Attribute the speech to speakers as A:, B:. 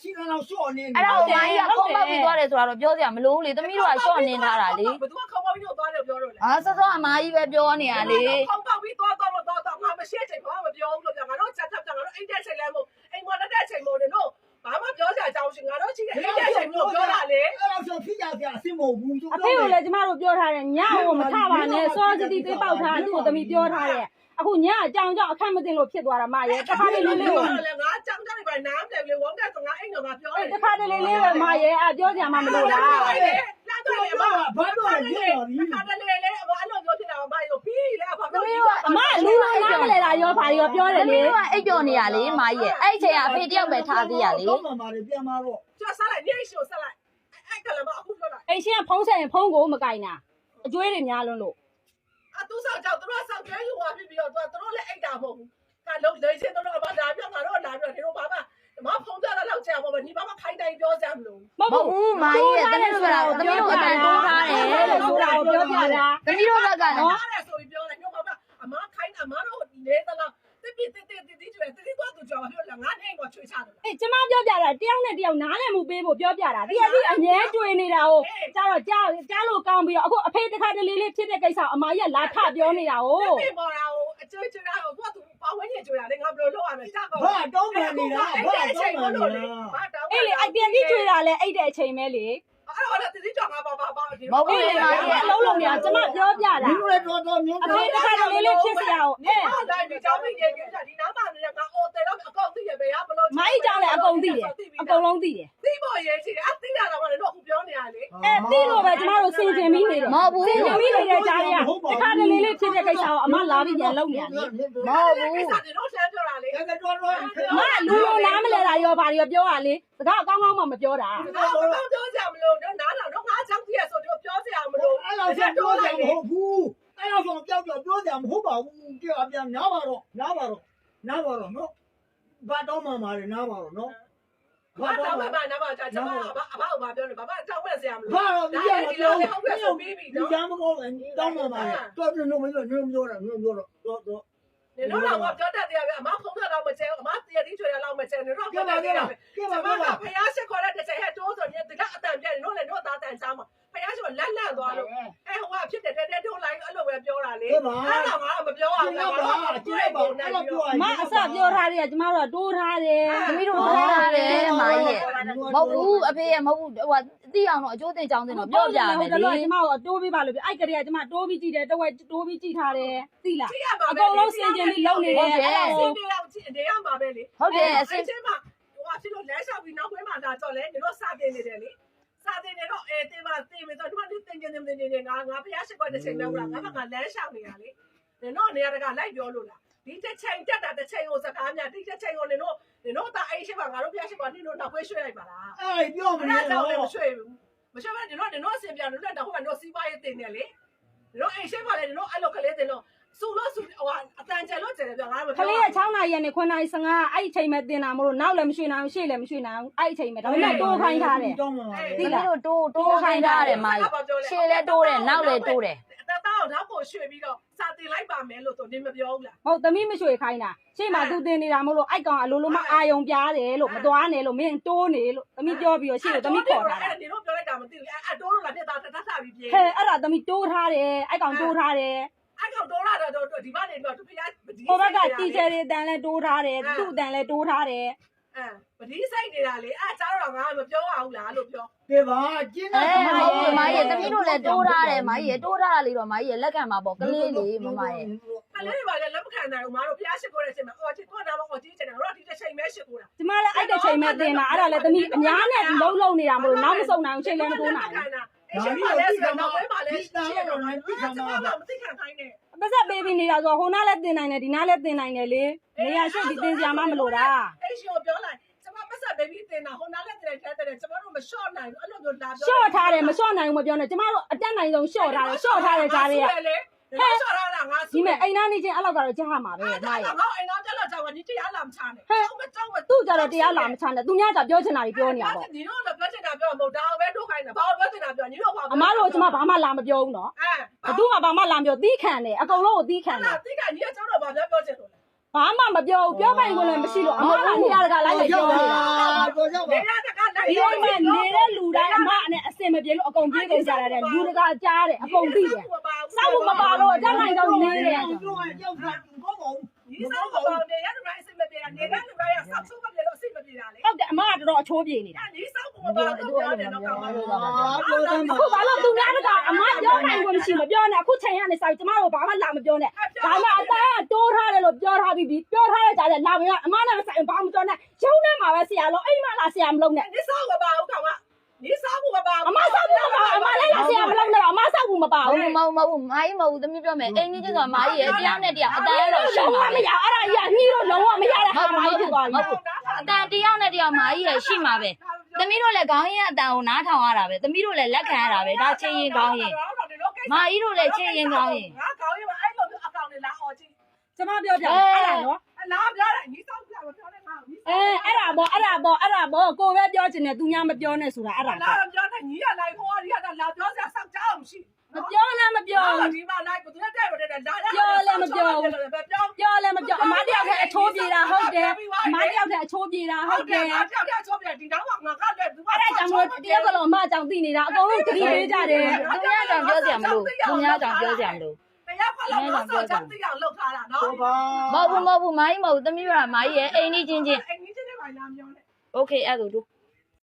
A: ချီကတော့ရှော့နေ
B: အဲ့ဒါကိုမိုင်းကခုံပေါက်ပြီးသွားတယ်ဆိုတော့ပြောစရာမလိုဘူးလေသမီးတို့ကရှော့နေထားတာလေ
C: ဘသူကခေါင်းပေါက်ပြီးတော့သွားတယ်ပြောတော့လေ
B: အာစောစောအမကြီးပဲပြောနေရလေ
C: ခေါင်းပေါက်ပြီးသွားသွားမသွားတော့ငါမရှိချိန်ဘာမှမပြောဘူးလို့ပြောငါတို့ချက်ချက်ငါတို့အိတ်တဲ့ချိန်လဲမို့အိမ်မတက်တဲ့ချိန်မို့နေတို့ဘာမှပြောစရာအကြောင်းရှိငါတို့ရှိတဲ့အိတ်တဲ့ချိန်မို့ပြောတာလေ
A: အဲ့တော့ဆိုဖြစ်ကြစရာအဆင်မဟုတ်ဘူး
D: အဖေကိုလည်းကျမတို့ပြောထားတယ်ညကိုမထပါနဲ့စောစတိသိပေါက်ထားသူ့ကိုသမီးပြောထားတယ်အခုညအကြောင်ကြောင့်အခက်မတင်လို့ဖြစ်သွားတာမရဲ့တစ်ခါတည်းလေးလေးကို
C: လေငါကြောင်ကြ တယ်ပဲနားတယ်လေဝမ်းတဲ့ဆိုငါအိမ်တော့ငါပြောတယ်
D: တစ်ခါတည်းလေးလေးပဲမရဲ့အပြောစရာမှမလိုလား
C: လာတော့လေဘာ
A: ဘာလို့လဲပြောဒီ
C: ခါတလေလေဘာလို့ပြောဖြစ်တာမရောပြီးလေဘာ
B: သမီး
C: ပြော
B: တို့က
D: အမလူလုံးနားမလဲတာရောဘာရောပြောတယ်
B: သမီး
D: လေ
B: တို့ကအိပ်ပျော်နေရလေမကြီးရဲ့အဲ့ဒီချိန်ကအဖေတယောက်ပဲထားသေးရလေ
A: တော့မှမာတယ်ပြန်มาတော့
C: ကျဆလိုက်နေရှို့ဆက်လိုက်အဲ့ကလည်းမအခုပြောလိုက်
D: အိမ်ရှင်ကဖုံးဆက်ရင်ဖုံးကိုမကင်တာအကျွေးတွေများလွန်းလို့
C: အတူဆောင်ကြောက်တို့ဆောက်ကျဲယူသွားပြီးပြီးတော့တို့လည်းအိတ်တာမဟုတ်ဘူးကလုံးလေချင်းတို့ကဘာလာပြောငါတို့လာပြောဒီလိုဘာမှမဖုံးကြတာလောက်ကြာပါမဒီဘာမှခိုင်းတိုင်းပြောကြ မလို့
D: မ
B: မဟုတ်ဘူးမကြီးရဲ့သမီးတို့ကသမီးတို့အတန်တိုးထားတယ်လို့
D: ဆိုတာကိုပြောပြတာ
B: သမီးတို့ဘက်ကနော်
C: အားတယ်ဆိုပြီးပြောတယ်ညဘာမှအမခိုင်းအမတို့လေတလားတိပိတိတိတိတိကျွဲတိတိတော့သူကြောက်ပြောငါနဲ့ကိုချွေးချတယ်
D: အေးကျမပြောပြတာတယောက်နဲ့တယောက်နားလည်မှုပေးဖို့ပြောပြတာဒီအကြီးအငဲတွေ့နေတာကိုကျတော့ကြားကြားလို့ကောင်းပြီးတော့အခုအဖေတစ်ခါတလေလေးဖြစ်တဲ့ကိစ္စအမကြီးကလာထပြောနေတာကို
C: တိပေါ်တာကိုအကျွေးကျွေးတာကိုသူကသူပါဝင် နေကျွေးတာလေငါဘယ်လိုလုပ်ရမလဲကြောက်ကော
A: ဘာတောင်းပန်နေတာဘာတောင်းပန်နေတာ
C: ဘာတောင်း
D: အေးလေအပြန်ကြီးတွေ့တာလဲအဲ့တဲ့အချိန်ပဲလေ
C: အဲ့တော့တိတိကြောက်ငါပါပါပါဒီ
B: မဟုတ်ဘူး
D: အေး
B: လေ
D: လေ
B: မကြီးရဲ့
D: အလုံးလုံးနေတာကျမပြောပြတာ
A: ဒီလိုလည်းတော်တော်မျိုး
D: အဖေတစ်ခါတလေလေးဖြစ်စရာကို
C: နေ
D: အေး
C: ဟောတိုင်းဒီကြောင်းမင်းကြီးကဒီနားမှာနေကအော်တယ်တော့အကောင့်သိရပဲရဘလို့
D: မိုင်းကြောင့်လည်းအကုန်သိတယ်အကုန်လုံးသိတယ်
C: သိဖို့ရေးချင်တယ်အသိတာတော့လည်းတော့ အခုပြောနေရလေ
D: အဲသိလို့ပဲကျမတို့စင်ကျင်ပြီးနေတယ်
B: မဟုတ်ဘူး
D: စင်ကျင်ပြီးနေတဲ့ကြားတွေကတစ်ခါတလေလေးဖြစ်တဲ့ကိစ္စကိုအမလာပြီးပြန်လုပ်နေတာလေ
B: မဟုတ်ဘူး
C: ကိစ္စတွေတော့ဆန်းပြောတာလေ
A: အဲ့ဒါတော်တော်
D: အမလူလုံးနားမလဲတာရောဘာတွေရောပြောရလေစကားအကောင်းကောင်းမှမပြောတာ
C: တော့တော့ပြောကြမလို့တော့နားတော့ငါချောင်းပြည့်ဆိုတော့ပြောစရာမလို့
A: အဲ့တော့ဆက်ပြောကြမဟုတ်ဘူးအဲ့တော့ဆိုပြောပြောပြောကြမဟုတ်ပါဘူးကြောက်ပြန်နားပါတော့နားပါတော့နားပါတော့နော်ဘာတောင်းမှမာတယ်နားပါတော့နော်
C: ဘာတော့မှနားပါကြကျွန်မအဘအဘဘာပြောနေဘာမှတောင်းမဲ့စရာမလို
A: ဘာတော့ဒီကပြော
C: ဟုတ်ကဲ့ဆိုပြီးပြီ
A: ဒီ
C: နော်
A: ကမကောင်းဘူးတောင်းမှမာတယ်တော်တယ်လို့မပြောလို့ပြောတာမျိုးပြောတော့တော့တော့
C: နေတော့တော့ပြောတတ်တယ်အမဖုန်းကတော့မကျဲအမတရတိချွေတော့မကျဲနေတော့
A: ပြ
C: ပြော
A: ပါ
C: တတ်
A: ပြ
C: တယ်
A: ပါပြပါ
C: ကျမ
A: ပြ
C: က
A: ပါ
C: ဖယားရှိခေါ်တဲ့တစ်ချိန်ဟဲ့တိုးဆိုရင်ဒီကအတန်ပြတယ်တို့လည်းတို့သားတန်ချားမှာဖယားရှိကလန့်လန့်သွားလို့အဲဟိုကဖြစ်တယ်တဲတဲတိုးလိုက် အဲ့လိုပဲပြောတာလေအဲ့ဒါကမပြောအောင်
A: ကျ
C: လား
A: င်းပါကျင်းပါအဲ့လိုပြော
D: အမအစပြောထားတယ်ကကျမတို့ကတိုးထားတယ်
B: သမီးတို့ပြောရတယ်မကြီးရဲ့မဟုတ်ဘူးအဖေရဲ့မဟုတ်ဘူးဟိုသိအောင်တော့အကျိုးတင်ကြောင်းတင်တော့ပြောပြမယ်
D: တ
B: လေ
D: လို့ကျမတို့တိုးပေးပါလို့ပြောအဲ့ကလေးကကျမတိုးပြီးကြည့်တယ်တဝက်တိုးပြီးကြည့်ထားတယ်သိလား
C: ကြည့်ရပါ
D: အကုန်လုံးစင်ကြင်ပြီးလုပ်နေတယ်အဲ့ဒါ
C: စ
D: ကို
C: င်ကြင်အောင်ကြည့်နေရမှာပဲလေ
B: ဟုတ်တယ်အစင်
C: ချင်းမှာဟိုကဖြစ်လို့လဲလျှောက်ပြီးနောက်ခွဲမှာလာတော့လေတို့စတင်နေတယ်လေစတင်နေတော့အဲတင်ပါတင်ပြီး တော့ဒီမှာတင်ကျင်နေနေနေငါငါဖယားရှိခေါ်တဲ့ချိန်လောက်လားငါကငါလမ်းလျှောက်နေရလေနေတော့နေရာတကလိုက်ပြောလို့လားဒီတစ်ချိန်တက်တာတစ်ချိန်ကိုစကားများဒီတစ်ချိန်ကိုနေတော့နေတော့တာအဲ့ရှိပါငါတို့ဖယားရှိပါနေတော့နောက်ခွဲရွှေ့လိုက်ပါလား
A: အဲ့ပြောမ
C: အဲ့
A: နေ
C: ဒါကြောင့်လည်းမ
A: တော့
C: ရွှေ့ဘူးမရွှေ့ဘဲနေတော့နေတော့အစင်ပြလို့လည်းတော့ဟိုကတော့စီးပွားရေးတင်နေလေနေတော့အဲ့ရှိပါလေနေတော့အဲ့လိုကလေးတင်လို့ စူလို့စူဟိုအတန်ကျလို့ကျတယ်ပြောငါမ
D: က
C: ပြော
D: လေးက6နာရီနဲ့9နာရီ15အဲ့ဒီချိန်မဲ့တင်တာမလို့နောက်လည်းမရွှေ့နိုင်ဘူးရှေ့လည်းမရွှေ့နိုင်ဘူးအဲ့ဒီချိန်မဲ့ဒါပေမဲ့တိုးခိုင်းထားတယ်
A: တောင်းမှမာတယ်
B: သမီးတို့တိုးတိုးခိုင်းထားတယ်မကြီးရှေ့လဲတိုးတယ်နောက်လဲတိုးတယ်
C: တတောက်နောက်ကိုရွှေ့ပြီးတော့စာတင်လိုက်ပါမယ်လို့သူနေမပြောဘူးလား
D: ဟုတ်သမီးမရွှေ့ခိုင်းတာရှေ့မှာသူတင်နေတာမလို့အဲ့ကောင်အလိုလိုမအာယုံပြားတယ်လို့မသွားနဲ့လို့မင်းတိုးနေလို့သမီးပြောပြီးတော့ရှေ့ကိုသမီးခေါ်ထားတာ
C: အဲ့ဒီတော့ပြောလိုက်တာမသိဘူးအဲ့တိုးလို့လားပြတာတတ်တာပြီးပြေး
D: ဟဲ့အဲ့ဒါသမီးတိုးထားတယ်အဲ့ကောင်တိုးထားတယ်
C: အဲ့ကောင်တိုးလာတော့ ဒီမနေတော့သူဖျား
D: ဟိုဘက်ကတီချာတွေတန်လဲတိုးထားတယ်သူ့တန်လဲတိုးထားတယ်
C: အဲပတိစိတ်နေတာလေအဲ့ကြားတော့ငါမပြောအောင်လားလို့ပြော
A: ပြပါကျင်း
B: အဲ
A: တဲ့
B: မဟုတ်ဘူးမကြီးသမီးတို့လည်းတိုးထားတယ်မကြီးတိုးထားတာလေးတော့မကြီးလက်ခံမှာပေါ့ကလေးလေးမမရဲ့
C: ကလေးတွေပါလေလက်မခံနိုင်ဘူးမတို့ဖျားရှိခိုးတဲ့အချိန်မှာအော်ဒီတော့တော့အော်ဒီချိန်တော့ဒီတစ်ချိန်ပဲရှိခိုးတာ
D: ကျမလည်းအဲ့တဲ့ချိန်မဲ့တင်တာအဲ့ဒါလည်းသမီးအများနဲ့လုံးလုံးနေတာမလို့နောက်မဆုံးနိုင်ဘူးချိန်လည်းမတိုးနိုင်ဘူး
C: အဲ့ရှိပါလေဆိုတော့နောက်ပိုင်းပါလေရှိရတော့မသိခံခိုင်းနဲ့
D: ပတ်သက်ပေးပြီးနေတာဆိုဟိုနားလည်းတင်နိုင်တယ်ဒီနားလည်းတင်နိုင်တယ်လေနေရာရှိပြီးတင်စရာမှမလိုတာ
C: အဲ့ရှိကိုပြောလိုက်ကျမပတ်ဆက်ဘေဘီတင်တာဟိုနားလက်တဲ့ထဲတဲ့ကျမတို့မလျှော့နိုင်ဘူးအဲ့လိုမျိုးလာပြော
D: ရှော့ထားတယ်မရှော့နိုင်ဘူးမပြောနဲ့ကျမတို့အတက်နိုင်ဆုံးရှော့ထားတယ်ရှော့ထားတဲ့ကြားတွေက
C: လေဟဲ့လျှော့ထားတာငါ
D: ဒီမဲ့အိမ်သားနေချင်းအဲ့လောက်ကတော့ကြားမှာပဲ
C: အဲ့
D: မ
C: ဒါ
D: ရဲ့
C: ငါအိမ်သားတက်လာတော့ဒီတရားလာမချနဲ့မကြောက်မ
D: သူ့ကြတော့တရားလာမချနဲ့သူများကြပြောချင်တာတွေပြောနေရပေါ့
C: ဒီတော့လည်းပြောချင် တာပြောမဟုတ်ဒါပဲတို့ခိုင်းတာဘာပြောချင်တာပြောညီတို့ဘာ
D: အမားတို့ကျမဘာမှလာမပြောဘူးနော်
C: အဲ
D: ဘသူမှဘာမှလာမပြောသီးခံတယ်အကုန်လုံးကိုသီးခံတယ်
C: တိကညီကကျောင်းတော့ဘာပြောပြောချင်လို့လဲ
D: ဘာမှမပြောဘူးပြောပိုင်ခွင့်လည်းမရှိလို့အမကနေရာတကာလိုက်လိုက်ပြောနေတာ
A: တော်ကြောက်
C: နေ
A: ပါ
C: ရတကလိုက်
D: ဒီလိုမှနေတဲ့လူတိုင်းအမနဲ့အစင်မပြေလို့အကုန်ပြေးကုန်ကြတယ်လူတကာကြားတယ်အကုန်သိတယ်စောက်ဖို့မပါတော့အကြောင်းနိုင်တော့နေတယ်
A: ပြောရင်ကြောက်တာကောင်းကောင်း
C: ဒီစောက်ပေါ်နေရတူတိုင်းအစိမပြေတာနေတဲ့လူတိုင်းကစောက်ဆုံးမပြေ လို့အစိမပြေတာလေ
D: ဟုတ်တယ်အမကတော်တော်အချိုးပြေနေတာ
C: ဒီစောက်ပေါ်ပါတော့ပြောတယ်တော့ကောင်းပါဘူး
A: ပြောတယ်မှာ
D: အခုဘာလို့သူများတကအမပြောနိုင်ခွင့်မရှိမပြောနဲ့အခုချိန်ရနေစာကျမတို့ဘာမှလာမပြောနဲ့ဒါမှအသားကတိုးထားတယ်လို့ပြောထားပြီးပြီပြောထားတဲ့ကြားတယ်လာမရအမနဲ့ဆိုင်ဘာမှမပြောနဲ့ရုံးထဲမှာပဲဆရာလုံးအိမ်မှာလာဆရာမလုံးနဲ့
C: ဒီစောက်ပါဘူးကောင်ကဒီစောက်ပါပါ
D: အမဆောက်မပါအမလည်းလာဆရာမလုံးနဲ့အမဆောက်ဘူးမပါ
B: မဟုတ်
D: ဘူး
B: ဘူးမဟုတ်ဘူးမဟုတ်ဘူးမာကြီးမဟုတ်ဘူးသမီးပြောမယ်အိမ်ကြီးချင်းဆိုတာမာကြီးရဲ့တရားနဲ့တရားအတန်းတော့ရှိ
D: လုံးဝ
B: မှာ
D: မရအဲ့ဒါကြီးကညှိလို့လုံးဝမရတဲ့ဟာမှဖြစ်သွားပြီ
B: အတန် တရားနဲ့တရားမာကြီးရဲ့ရှိမှာပဲသမီးတို့လည်းခေါင်းရင်အတန်ကိုနားထောင်ရတာပဲသမီးတို့လည်းလက်ခံရတာပဲဒါချင်းရင်ခေါင်းရင်မာကြီးတို့လည်းချင်းရင်ခေါင်းရင်
C: ငါကောင်းရင်အဲ့လိုမျိုးအကောင်လေးလာအော်ကြည့်
D: ကျမပြောပြအဲ့ဒါနော်
C: လာပြောတယ်ဒီစောက်ပြမပြောနဲ့ငါ
D: အဲအဲ့ဒါပေါ့အဲ့ဒါပေါ့အဲ့ဒါပေါ့ကိုပဲပြောချင်တယ်သူများမပြောနဲ့ဆိုတာအဲ့ဒါ
C: လာ
D: ပေါ့
C: ပြောတယ်ညီရလိုက်ခေါ်ရတာလာပြောစရာစောက်ကြအောင်ရှိ
D: မပြောလည်းမပြော
C: ဒီမှာလိုက်ကိုသူတက်တယ်တက်လာ
D: ပြောလည်းမပြော
C: ပြော
D: ပြောလည်းမပြောအမတယောက်ကအချိုးပြေတာဟုတ်တယ်အမတယောက်ကအချိုးပြေတာဟုတ်တယ်
C: ငါပြောပြချောပြဒီတော့ငါကလည်းသူက
D: အဲ့ဒါကြောင့်မို့တယောက်ကလုံးအမအကြောင့်သိနေတာအကုန်လုံးတတိပေးကြတယ်
B: သူများကြောင့်ပြောစရာမလိုသူများကြောင့်ပြောစရာမလို
C: တရားဖလာတော့စောက်ကြောင့်သိအောင်လုပ်ထားတာနော်
A: တော့ပါ
B: မဟုတ်ဘူးမဟုတ်ဘူးမာကြီးမဟုတ်ဘူးသမီးပြောတာမာကြီးရဲ့အိမ်ကြီးချင်းချင်း
C: အဲ့ဒီချင်းတွေပါလာပြောတယ်
B: โอเคအဲ့ဒါတို့